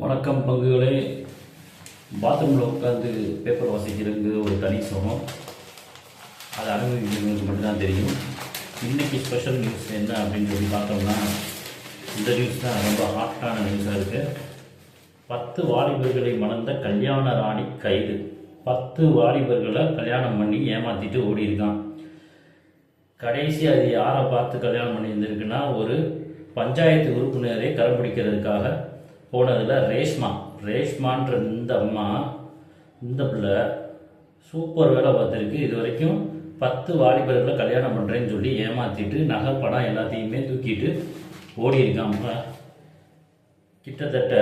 வணக்கம் பங்குகளே. பாத்ரூமில் உட்காந்து பேப்பர் வாசிக்கிறது ஒரு தனி சுகம் அது அனுபவிக்கிறவங்களுக்கு மட்டும்தான் தெரியும். இன்றைக்கி ஸ்பெஷல் நியூஸ் என்ன அப்படின்னு சொல்லி பார்த்தோம்னா இந்த நியூஸ் தான் ரொம்ப ஹாட்டான நியூஸாக இருக்குது பத்து வாலிபர்களை மணந்த கல்யாண ராணி கைது. பத்து வாலிபர்களை கல்யாணம் பண்ணி ஏமாற்றிட்டு ஓடியிருக்கான். கடைசி அது யாரை பார்த்து கல்யாணம் பண்ணியிருந்திருக்குன்னா ஒரு பஞ்சாயத்து உறுப்பினரை கடைபிடிக்கிறதுக்காக போனதில் ரேஷ்மா. ரேஷ்மான்ற இந்த அம்மா இந்த பிள்ளை சூப்பர் வேலை பார்த்துருக்கு. இது வரைக்கும் பத்து வாலிபர்களை கல்யாணம் பண்ணுறேன்னு சொல்லி ஏமாற்றிட்டு நகை படம் எல்லாத்தையுமே தூக்கிட்டு ஓடி இருக்காங்க கிட்டத்தட்ட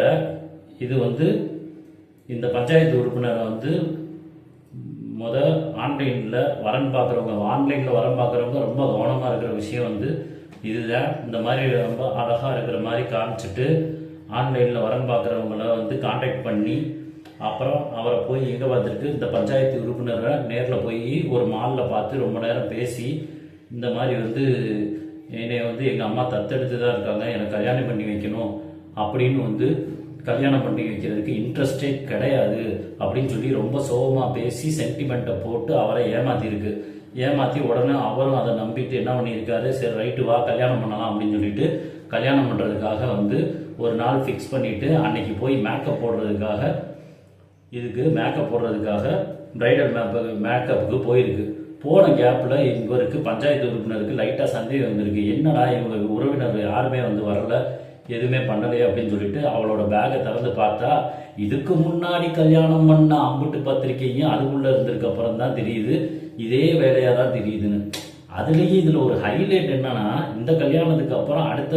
இது வந்து இந்த பஞ்சாயத்து உறுப்பினரை வந்து முத ஆன்லைனில் வரன் பார்க்குறவங்க ஆன்லைனில் வரன் பார்க்குறவங்க ரொம்ப கவனமாக இருக்கிற விஷயம் வந்து இதுதான். இந்த மாதிரி ரொம்ப அழகாக இருக்கிற மாதிரி காமிச்சிட்டு ஆன்லைனில் வரம் பார்க்குறவங்கள வந்து காண்டாக்ட் பண்ணி அப்புறம் அவரை போய் எங்கே பார்த்துருக்கு இந்த பஞ்சாயத்து உறுப்பினரை நேரில் போய் ஒரு மாலில் பார்த்து ரொம்ப நேரம் பேசி இந்த மாதிரி வந்து என்னை வந்து எங்கள் அம்மா தத்தெடுத்து தான் இருக்காங்க எனக்கு கல்யாணம் பண்ணி வைக்கணும் அப்படின்னு வந்து கல்யாணம் பண்ணி வைக்கிறதுக்கு இன்ட்ரெஸ்டே கிடையாது அப்படின்னு சொல்லி ரொம்ப சோகமாக பேசி சென்டிமெண்ட்டை போட்டு அவரை ஏமாத்திருக்கு. ஏமாற்றி உடனே அவரும் அதை நம்பிட்டு என்ன பண்ணியிருக்காரு? சரி ரைட்டு வா கல்யாணம் பண்ணலாம் அப்படின்னு சொல்லிட்டு கல்யாணம் பண்ணுறதுக்காக வந்து ஒரு நாள் ஃபிக்ஸ் பண்ணிவிட்டு அன்னைக்கு போய் மேக்கப் போடுறதுக்காக இதுக்கு மேக்கப் போடுறதுக்காக ப்ரைடல் மேப்பு மேக்கப்புக்கு போயிருக்கு. போன கேப்பில் இவருக்கு பஞ்சாயத்து உறுப்பினருக்கு லைட்டாக சந்தேகம் வந்திருக்கு. என்னடா இவங்க உறவினர் யாருமே வந்து வரல எதுவுமே பண்ணலையே அப்படின்னு சொல்லிட்டு அவளோட பேக்கை திறந்து பார்த்தா இதுக்கு முன்னாடி கல்யாணம் பண்ண அம்புட்டு பத்திரிக்கைங்க அதுக்குள்ளே இருந்திருக்கு அப்புறம் தான் தெரியுது. இதே வேலையாக தான் தெரியுதுன்னு. அதுலேயே இதில் ஒரு ஹைலைட் என்னன்னா இந்த கல்யாணத்துக்கு அப்புறம் அடுத்த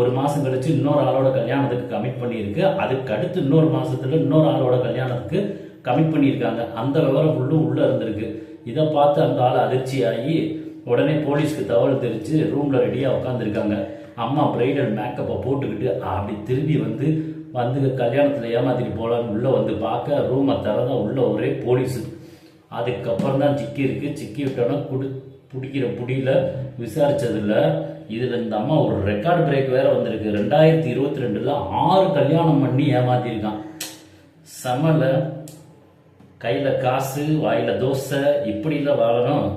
ஒரு மாதம் கழிச்சு இன்னொரு ஆளோட கல்யாணத்துக்கு கமிட் பண்ணியிருக்கு. அதுக்கு அடுத்து இன்னொரு மாதத்துல இன்னொரு ஆளோட கல்யாணத்துக்கு கமிட் பண்ணியிருக்காங்க. அந்த விவரம் ஃபுல்லும் உள்ளே இருந்திருக்கு. இதை பார்த்து அந்த ஆள் அதிர்ச்சியாகி உடனே போலீஸ்க்கு தகவல் தெரிவித்து ரூமில் ரெடியாக உட்காந்துருக்காங்க அம்மா பிரைடல் மேக்கப்பை போட்டுக்கிட்டு அப்படி திரும்பி வந்து வந்து கல்யாணத்தில் ஏமாத்திட்டு போகலான்னு உள்ளே வந்து பார்க்க ரூமை திறந்தா உள்ளே ஒரே போலீஸு. அதுக்கப்புறம் தான் சிக்கி இருக்குது சிக்கி விட்டோன்னா குடு பிடிக்கிற புடியில் விசாரிச்சதுல இதில் இந்த அம்மா ஒரு ரெக்கார்டு பிரேக் வேற வந்திருக்கு. ரெண்டாயிரத்தி இருபத்தி ரெண்டில் ஆறு கல்யாணம் பண்ணி ஏமாத்திருக்கான். செமல கையில் காசு வாயில் தோசை இப்படிலாம் வாழணும்.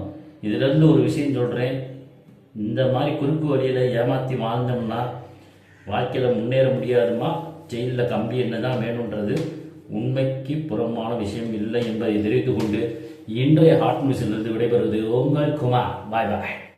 இதுலேருந்து ஒரு விஷயம் சொல்கிறேன் இந்த மாதிரி குறுக்கு வழியில் ஏமாற்றி வாழ்ந்தோம்னா வாழ்க்கையில் முன்னேற முடியாதுமா? ஜெயிலில் கம்பி என்ன தான் வேணுன்றது உண்மைக்கு புறமான விஷயம் இல்லை என்பதை தெரிவித்து கொண்டு இன்றைய ஹாட் நியூஸிலிருந்து விடைபெறுவது உங்கள் குமார். பாய் பாய்